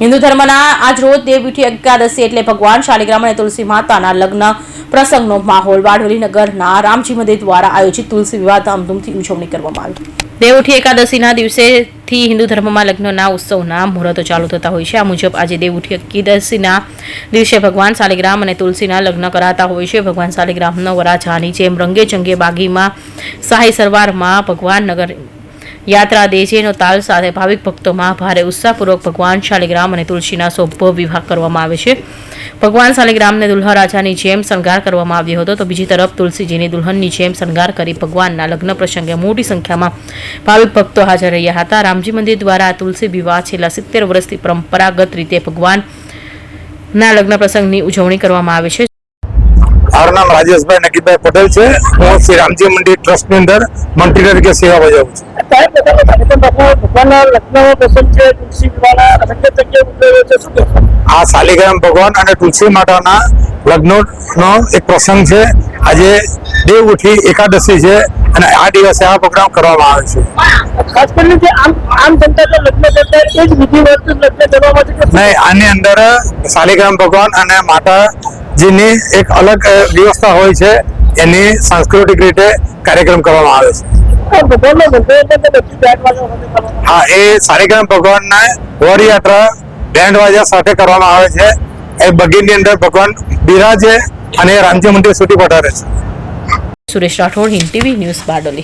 હિન્દુ ધર્મના આજ રોજ દેવપીઠી એકાદશી એટલે ભગવાન શાલિગ્રામ અને તુલસી માતાના લગ્ન પ્રસંગનો માહોલ બારડોલી નગરના રામજી મંદિર દ્વારા આયોજિત તુલસી વિવાહ ધામધૂમથી ઉજવણી કરવામાં આવી. દેવઉઠી એકાદશીના દિવસેથી હિન્દુ ધર્મમાં લગ્નના ઉત્સવના મુહૂર્તો ચાલુ થતા હોય છે. આ મુજબ આજે દેવઉઠી એકાદશીના દિવસે ભગવાન શાલિગ્રામ અને તુલસીના લગ્ન કરાતા હોય છે. ભગવાન શાલિગ્રામનો વરાજાની જેમ રંગે ચંગે બાગીમાં શાહી સરવારમાં ભગવાન નગર યાત્રા દેજેનો તાલ સાથે ભાવિક ભક્તોમાં ભારે ઉત્સાહપૂર્વક ભગવાન શાલિગ્રામ અને તુલસીના શોભ વિવાહ કરવામાં આવે છે. ભગવાન શાલિગ્રામને દુલ્હા રાજાની જેમ શણગાર કરવામાં આવ્યો હતો તો બીજી તરફ તુલસીજીની દુલ્હનની જેમ શણગાર કરી ભગવાનના લગ્ન પ્રસંગે મોટી સંખ્યામાં ભાવિક ભક્તો હાજર રહ્યા હતા. રામજી મંદિર દ્વારા તુલસી વિવાહ છેલ્લા સિત્તેર વર્ષથી પરંપરાગત રીતે ભગવાનના લગ્ન પ્રસંગની ઉજવણી કરવામાં આવે છે. મારું નામ રાજેશભાઈ નકીભાઈ પટેલ છે. હું શ્રી રામજી મંદિર ટ્રસ્ટની અંદર મંત્રી તરીકે સેવા બજાવું છું. કાર્યક્રમ ભગવાનના લગ્નનો પ્રસંગ છે તુલસી વિવાહના રંગે ચંગે ઉજવ્યો છે. શું કહેશો? આ શાલિગ્રામ ભગવાન અને તુલસી માતાના લગ્નનો એક પ્રસંગ છે. આજે દેવ ઉઠી એકાદશી છે અને આ દિવસે આ પ્રોગ્રામ કરવામાં આવે છે. ખાસ કરીને જે આમ આમ જનતા જે લગ્ન કરતા એ જ વિધિવત લગ્ન કરવામાં છે કે નહીં આની અંદર શાલિગ્રામ ભગવાન અને માતાજીની એક અલગ વ્યવસ્થા હોય છે. એની સાંસ્કૃતિક રીતે કાર્યક્રમ કરવામાં આવે છે. હા એ શાલિગ્રામ ભગવાનના વર યાત્રા બેન્ડ વાજા સાથે કરવામાં આવે છે. એ બગીની અંદર ભગવાન બિરાજે અને રામજી મંદિર સુધી પધારે છે. Suresh Rathod Hind TV news Bardoli.